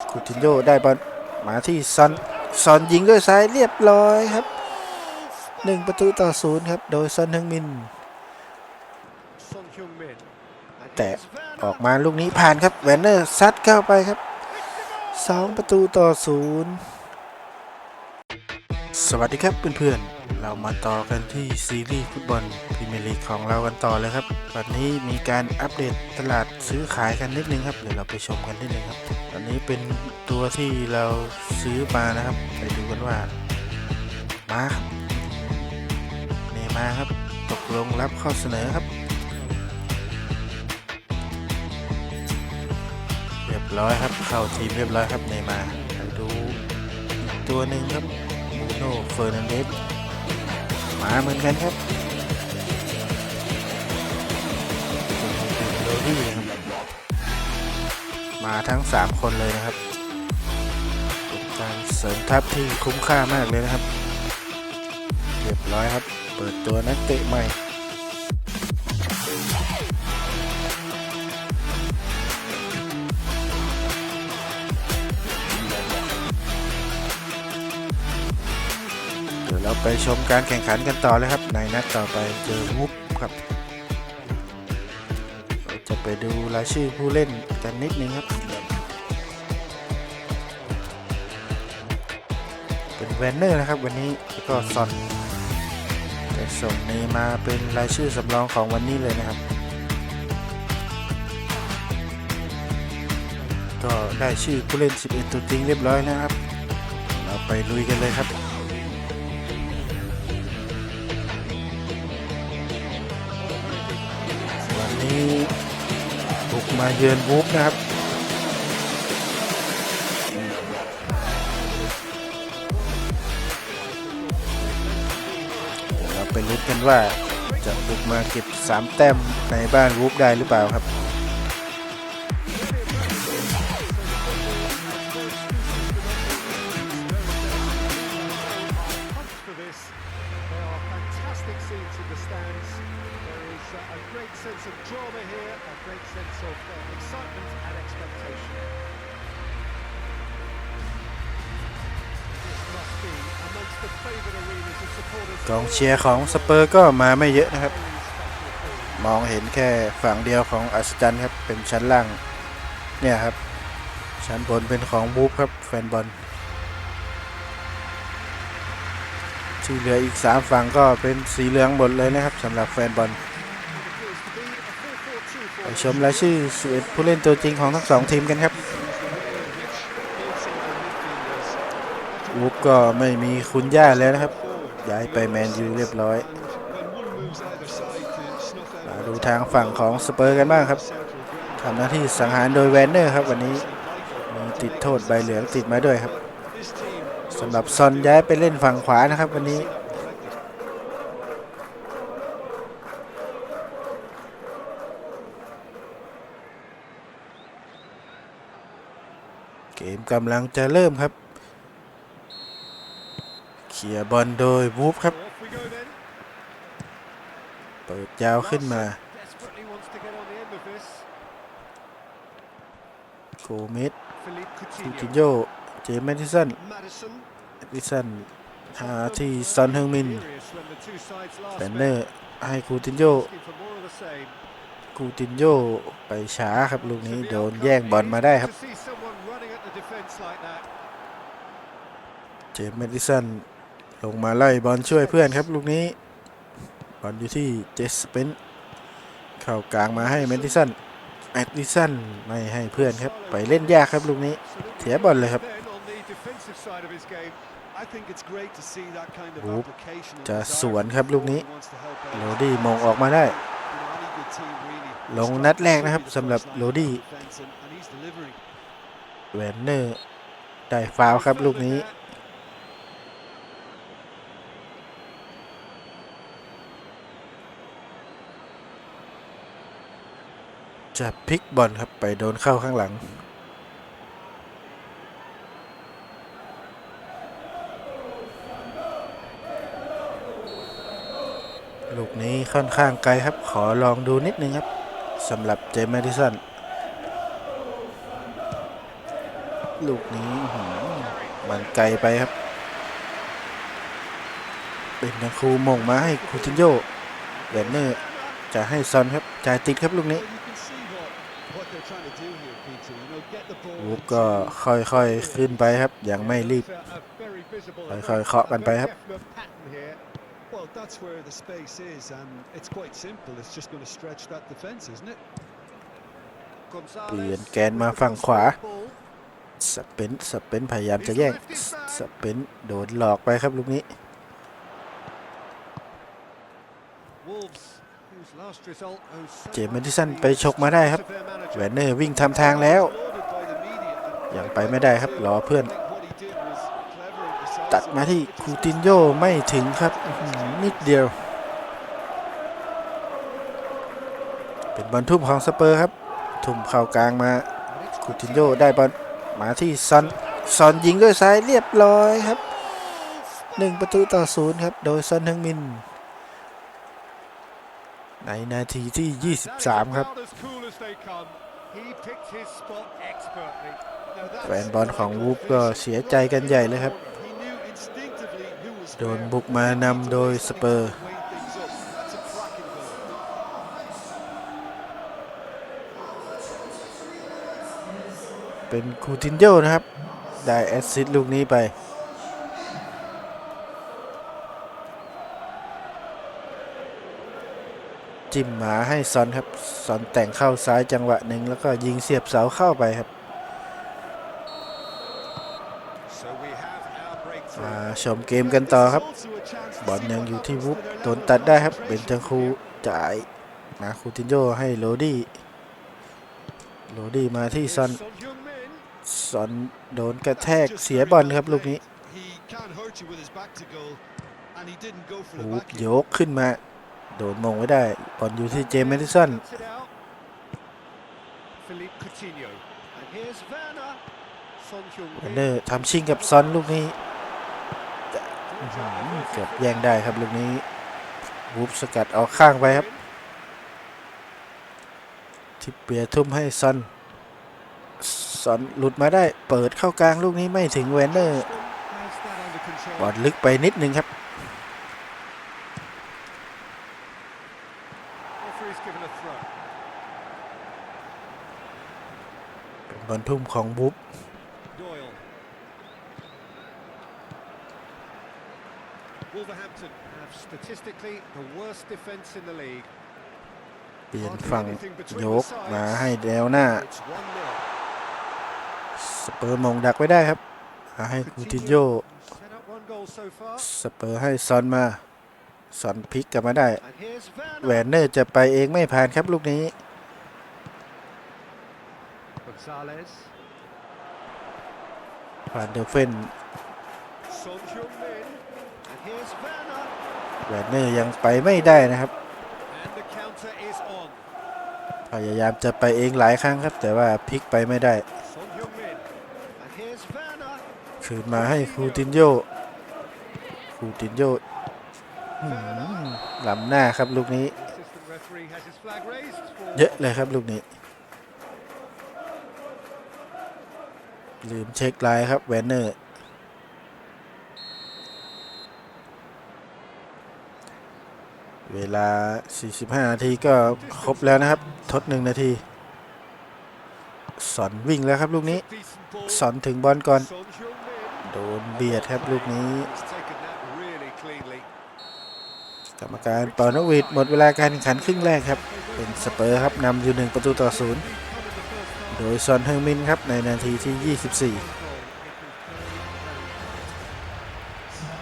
คูตินโยได้บอลมาที่ซอนซอนยิงด้วยซ้ายเรียบร้อยครับหนึ่งประตูต่อศูนย์ครับ โดยซอนฮึงมิน แต่ออกมาลูกนี้ผ่านครับแวนเนอร์ซัดเข้าไปครับสองประตูต่อศูนย์ สวัสดีครับเพื่อนๆ เรามาต่อกันที่ซีรีส์ฟุตบอลพรีเมียร์ลีกของเรากันต่อเลยครับวันนี้มีการอัปเดตตลาดซื้อขายกันนิดนึงครับเดี๋ยวเราไปชมกันนิดนึงครับ ตอนนี้เป็นตัวที่เราซื้อมานะครับ ไปดูกันว่า มาครับเนมาครับตกลงรับข้อเสนอครับ เรียบร้อยครับเข้าทีมเรียบร้อยครับเนยมาไปดูอีกตัวหนึ่งครับ โน่เฟอร์นันเดสมาเหมือนกันครับโรดี้นะครับมาทั้ง 3 คนเลยนะครับเป็นการเสริมทัพที่คุ้มค่ามากเลยนะครับ เรียบร้อยครับ เปิดตัวนักเตะใหม่ ไปชมการแข่งขันกันต่อเลยครับ ในนัดต่อไปเจอวุบครับ จะไปดูรายชื่อผู้เล่นกันนิดนึงครับ เป็นแวนเนอร์นะครับวันนี้แล้วก็ซอนแต่ส่งเนย์มาเป็นรายชื่อสำรองของวันนี้เลยนะครับ ก็ได้ชื่อผู้เล่น 11 ตัวจริงเรียบร้อยนะครับ เราไปลุยกันเลยครับ มาเยือนวูฟนะครับเราไปลุ้นกันว่าจะบุกมาเก็บ 3 แต้มในบ้านวูฟได้หรือเปล่าครับ a great sense of drama here, a great sense of excitement and expectation. กองเชียร์ของสเปอร์ก็มาไม่เยอะนะครับ มองเห็นแค่ฝั่งเดียวของอัศจรรย์ครับ เป็นชั้นล่าง เนี่ยครับ ชั้นบนเป็นของบูฟครับ แฟนบอลที่เหลืออีก 3 ฝั่งก็เป็นสีเหลืองหมดเลยนะครับสำหรับแฟนบอล ชมรายชื่อ11ผู้เล่นตัวจริงของทั้งสองทีมกันครับวูฟก็ไม่มีคุณย่าแล้วนะครับ ย้ายไปแมนยูเรียบร้อยมาดูทางฝั่งของสเปอร์กันบ้างครับทำหน้าที่สังหารโดยแวนเนอร์ครับวันนี้มีติดโทษใบเหลืองติดมาด้วยครับสำหรับซอนย้ายไปเล่นฝั่งขวานะครับ วันนี้ เกำลังจะเริ่มครับเขี่ยบอลโดยวูฟครับ เปิดยาวขึ้นมาโกเมสคูติโยเจมส์แมดิสันแมดิสันหาที่ซอนเฮงมินแบนเนอร์ให้คูติโยคูตินโยไปช้าครับลูกนี้โดนแย่งบอลมาได้ครับ เจมส์แมดิสันลงมาไล่บอลช่วยเพื่อนครับลูกนี้ บอลอยู่ที่เจสเปนเข้ากลางมาให้แมดิสันแมดิสันไม่ให้เพื่อนครับ ไปเล่นยากครับลูกนี้เสียบอลเลยครับ Then on the defensive side of his game, I think it's great to see that kind of Whoop. application and จะ desire สวนครับลูกนี้ He wants to help out. โรดี้มงออกมาได้ You know, any good team really ลงนัดแรกนะครับสำหรับโรดี้ defense and, and he's delivering. แวนเนอร์ได้ฟาวครับลูกนี้ จะพลิกบอลครับไปโดนเข้าข้างหลัง ลูกนี้ค่อนข้างไกลครับขอลองดูนิดนึงครับสำหรับเจมส์แมดิสัน ลูกนี้มันไกลไปครับ เป็นทางครูมงมาให้คูตินโยแวนเนอร์จะให้ซอนครับจ่ายติดครับลูกนี้ลูกก็ค่อยๆขึ้นไปครับ ยังไม่รีบ ค่อยๆเคาะกันไปครับเปลี่ยนแกนมาฝั่งขวา สเปนสเปนพยายามจะแย่งสเปนโดนหลอกไปครับลูกนี้ เจมส์มดิสันไปฉกมาได้ครับแวนเนอร์วิ่งทำทางแล้ว ยังไปไม่ได้ครับรอเพื่อน ตัดมาที่คูตินโยไม่ถึงครับนิดเดียว เป็นบอลทุ่มของสเปอร์ครับ ทุ่มเข้ากลางมาคูตินโยได้บอล มาที่ซอนซอนยิงด้วยซ้ายเรียบร้อยครับหนึ่งประตูต่อศูนย์ครับ โดยซอนฮึงมิน ในนาทีที่ 23 ครับแฟนบอลของวูฟก็เสียใจกันใหญ่เลยครับ โดนบุกมานำโดยสเปอร์ เป็นคูตินโยนะครับ ได้แอสซิสต์ลูกนี้ไป จิ้มหมาให้ซอนครับซอนแต่งเข้าซ้ายจังหวะหนึ่งแล้วก็ยิงเสียบเสาเข้าไปครับ So we have our breakthrough. มาชมเกมกันต่อครับ It's also a chance to บอล see ยัง what อยู่ที่ happens วุ to บ their โดน level ตัด of ได้ครับเบน concentration จังคูจ่ายมาคูตินโยให้โรดี้โรดี้มาที่ซอน Son Heung-min. ซอนโดนกระแทกเสียบอลครับลูกนี้ He can't hurt you with his back to goal, and he didn't go for the วูบ back โยกขึ้นมา โดนมงไว้ได้บอลอยู่ที่เจมส์แมดิสัน Cuts it out. Philippe Coutinho. And here's Werner. Son แวนเนอร์ทำชิงกับซอนลูกนี้เกือบแย่งได้ครับลูกนี้วูบสกัดออกข้างไปครับ ทิปเปียทุ่มให้ซอน ซอนหลุดมาได้เปิดเข้ากลางลูกนี้ไม่ถึงแวนเนอร์ Has that under control. บอลลึกไปนิดนึงครับ Referee's given a throw. เป็นบอลทุ่มของวูบ Doyle. Wolverhampton have statistically the worst defence in the league. เปลี่ยนฝั่งโยกมาให้แนวหน้า It's 1-0. สเปอร์มงดักไว้ได้ครับให้คูตินโยสเปอร์ให้ซอนมาซอนพลิกกลับมาได้แวนเนอร์จะไปเองไม่ผ่านครับลูกนี้ผ่านเดอร์เฟนแวนเนอร์ยังไปไม่ได้นะครับ พยายามจะไปเองหลายครั้งครับ แต่ว่าพลิกไปไม่ได้ Son Heung-min. And here's Werner. คืนมาให้คูตินโยคูตินโยหล้ำหน้าครับลูกนี้ เยอะเลยครับลูกนี้ ลืมเช็คไลน์ครับแวนเนอร์เวลา 45 นาทีก็ครบแล้วนะครับ ทดหนึ่งนาที สอนวิ่งแล้วครับลูกนี้ สอนถึงบอลก่อน โดนเบียดครับลูกนี้ He's taken that really cleanly. กรรมการเป่านกหวีดหมดเวลาการแข่งขันครึ่งแรกครับ เป็นสเปอร์ครับนำอยู่หนึ่งประตูต่อศูนย์โดยซอนเฮงมินครับในนาทีที่ 24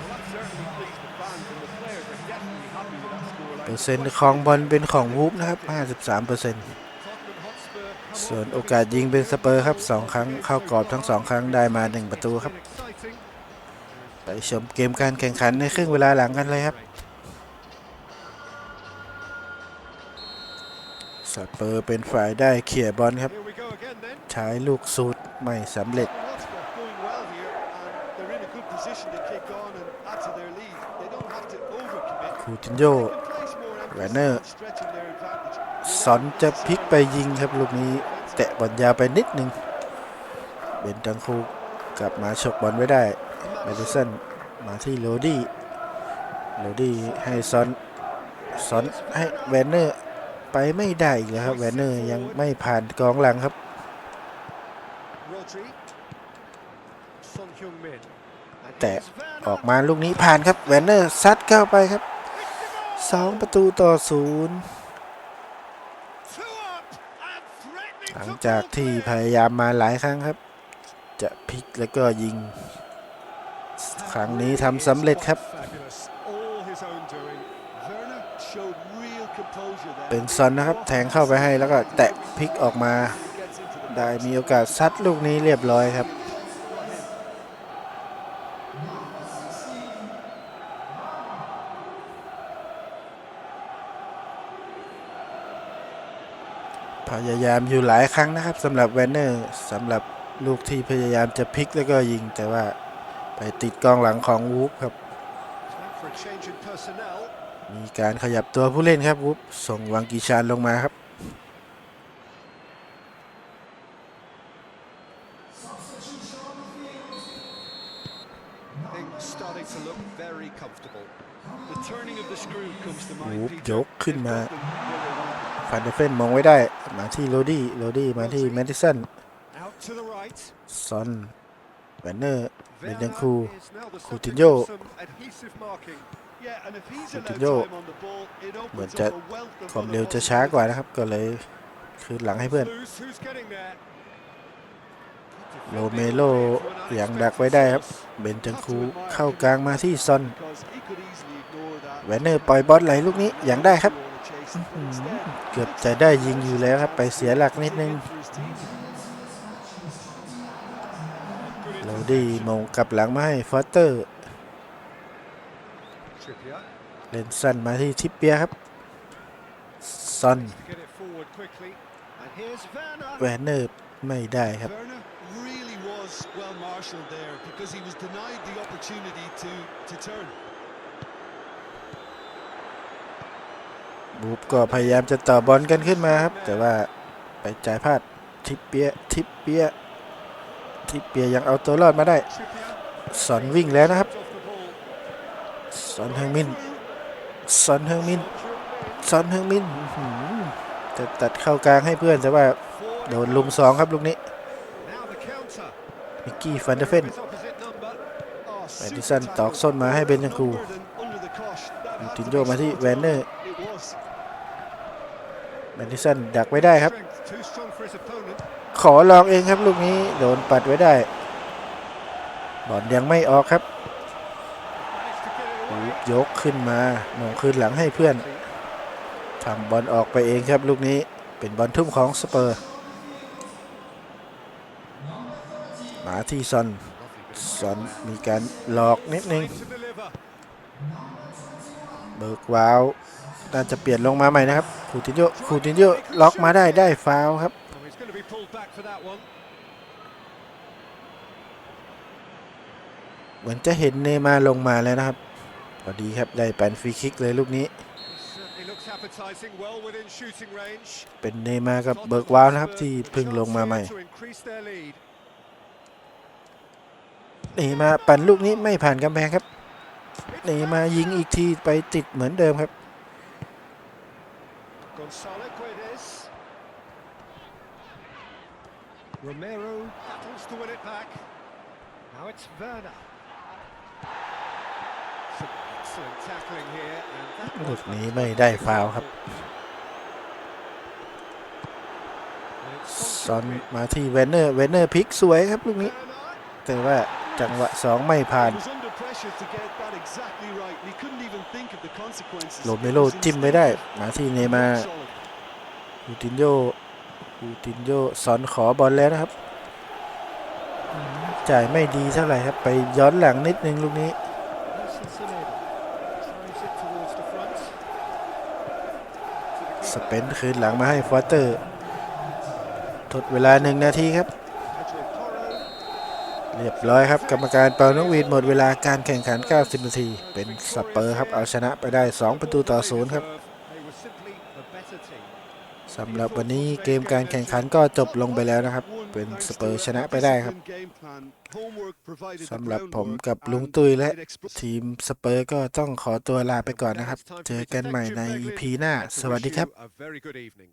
Well, that certainly pleased the fans and the players are definitely happy with that scoreline. เปอร์เซ็นต์ของบอลเป็นของวูฟนะครับ 53เปอร์เซ็นต์ Tottenham Hotspur come ส่วน on โอกาสยิงเป็นสเปอร์ครับ 2 ครั้งเข้ากรอบทั้ง 2 ครั้งได้มา 1 ประตูครับ exciting. ไปชมเกมการแข่งขันในครึ่งเวลาหลังกันเลยครับสเปอร์เป็นฝ่ายได้เขี่ยบอลครับ ใช้ลูกสูตรไม่สำเร็จ คูตินโยแวนเนอร์สอนจะพลิกไปยิงครับลูกนี้ แตะบอลยาวไปนิดหนึ่งเบนจังคูกลับมาฉกบอลไว้ได้ แมดิสันมาที่โรดี้โรดี้ให้ซอนซอนให้แวนเนอร์ไปไม่ได้อีกแล้วครับแวนเนอร์ยังไม่ผ่านกองหลังครับ Rodri. Son Heung-min. And แต่ here's Werner. ออกมาลูกนี้ผ่านครับแวนเนอร์ซัดเข้าไปครับสองประตูต่อศูนย์ Two up and threatening หลัง to จาก pull ที่ clear. พยายามมาหลายครั้งครับ จะพลิกแล้วก็ยิง ครั้งนี้ทำสำเร็จครับ Fabulous. All his own doing. Werner showed real composure there. เป็นซอนนะครับแทงเข้าไปให้แล้วก็แตะพลิกออกมา Gets into the ได้มีโอกาสซัดลูกนี้เรียบร้อยครับพยายามอยู่หลายครั้งนะครับสำหรับแวนเนอร์สำหรับลูกที่พยายามจะพลิกแล้วก็ยิงแต่ว่า ไปติดกองหลังของวูฟครับ Time for a change in personnel. มีการขยับตัวผู้เล่นครับวูฟส่งวังกีชานลงมาครับ Things starting to look very comfortable. The turning of the screw comes to mind. วูฟ Peter. ยกขึ้น They've มา got them where they want them. ฟานเดเฟนมองไว้ได้ มาที่โรดี้ โรดี้มาที่แมดิสัน Out to the right. ซอน แวนเนอร์เบน Werner เดนคู is now the subject Coutinho. of some adhesive marking. Yeah, and if he's allowed Coutinho. time on the ball, it เหมือน opens จะ up a wealth of ความ other เร็วจะช้ากว่า possibilities. นะครับ ก็เลยคืนหลังให้เพื่อน Loose, who's getting there? โรเมโลยังดักไว้ได้ครับ เบนจังคูเข้ากลางมาที่ซอน Because he could easily ignore that. แวนเนอร์ปล่อยบอลไหลลูกนี้ยังได้ครับ Wanna chase it, but instead, เกือบจะได้ยิงอยู่แล้วครับ ไปเสียหลักนิดนึง ดีมงกลับหลังมาให้ฟอสเตอร์ เล่นสั้นมาที่ทิปเปียครับซอนแวนเนอร์ไม่ได้ครับ well บูบก็พยายามจะต่อบอลกันขึ้นมาครับ แต่ว่าไปจ่ายพลาดทิปเปียทิปเปีย ทิเปียยังเอาตัวรอดมาได้ สอนวิ่งแล้วนะครับ สอนเฮงมิน สอนเฮงมิน สอนเฮงมินจะตัดเข้ากลางให้เพื่อนแต่ว่าโดนลุมสองครับลูกนี้ มิกกี้ฟันเดเฟน His opposite number. Oh, Madison super ตอกส้นมาให้เบนจังคูตินโยมาที่แวนเนอร์ It was. แมดิสันดักไว้ได้ครับ ขอลองเองครับลูกนี้โดนปัดไว้ได้บอลยังไม่ออกครับยกขึ้นมามองคืนหลังให้เพื่อนทำบอลออกไปเองครับลูกนี้เป็นบอลทุ่มของสเปอร์มาที่ซอนซอนมีการหลอกนิดนึงเบิกวาวน่าจะเปลี่ยนลงมาใหม่นะครับคูตินโยคูตินโยล็อกมาได้ได้ฟาวครับ Oh, he's going to be pulled back for that one. เหมือนจะเห็นเนย์มาร์ลงมาแล้วนะครับพอดีครับได้แปนฟรีคิกเลยลูกนี้ Certainly looks appetising, well within shooting range. เป็นเนย์มาร์กับเบิกวาวนะครับที่เพิ่งลงมาใหม่ To increase their lead. เนย์มาร์ปั่นลูกนี้ไม่ผ่านกำแพงครับ เนย์มาร์ยิงอีกทีไปติดเหมือนเดิมครับ Romero battles to win it back. Now it's Werner. Some excellent tackling here, and that ลู was กนี้ไม่ได้ฟาวล์ครับ And it's ซอนมาที่เวนเนอร์เวนเนอร์พลิกสวยครับลูกนี้ Werner. แต่ว่าจังหวะสองไม่ผ่าน He was under pressure to get that exactly right. and He couldn't even think of the consequences. โร It เมโร was จิ้มไม่ได้ instinctive. มาที่เนย์มาร์ Rock solid. คูตินโย คูตินโยสอนขอบอลแล้วนะครับอืมจ่ายไม่ดีเท่าไหร่ครับ ไปย้อนหลังนิดนึงลูกนี้ Nelson Semedo drives it towards the front. To the ส keeper. เปนคืนหลังมาให้ฟอสเตอร์ ทดเวลาหนึ่งนาทีครับ Pedro Porro. เรียบร้อยครับ กรรมการเป่านกหวีดหมดเวลาการแข่งขัน 90 นาที เป็นสเปอร์ครับ เอาชนะไปได้ 2 ประตูต่อศูนย์ครับ สำหรับวันนี้เกมการแข่งขันก็จบลงไปแล้วนะครับ เป็นสเปอร์ชนะไปได้ครับสำหรับผมกับลุงตุ้ยและทีมสเปอร์ก็ต้องขอตัวลาไปก่อนนะครับ เจอกันใหม่ใน EP หน้า สวัสดีครับ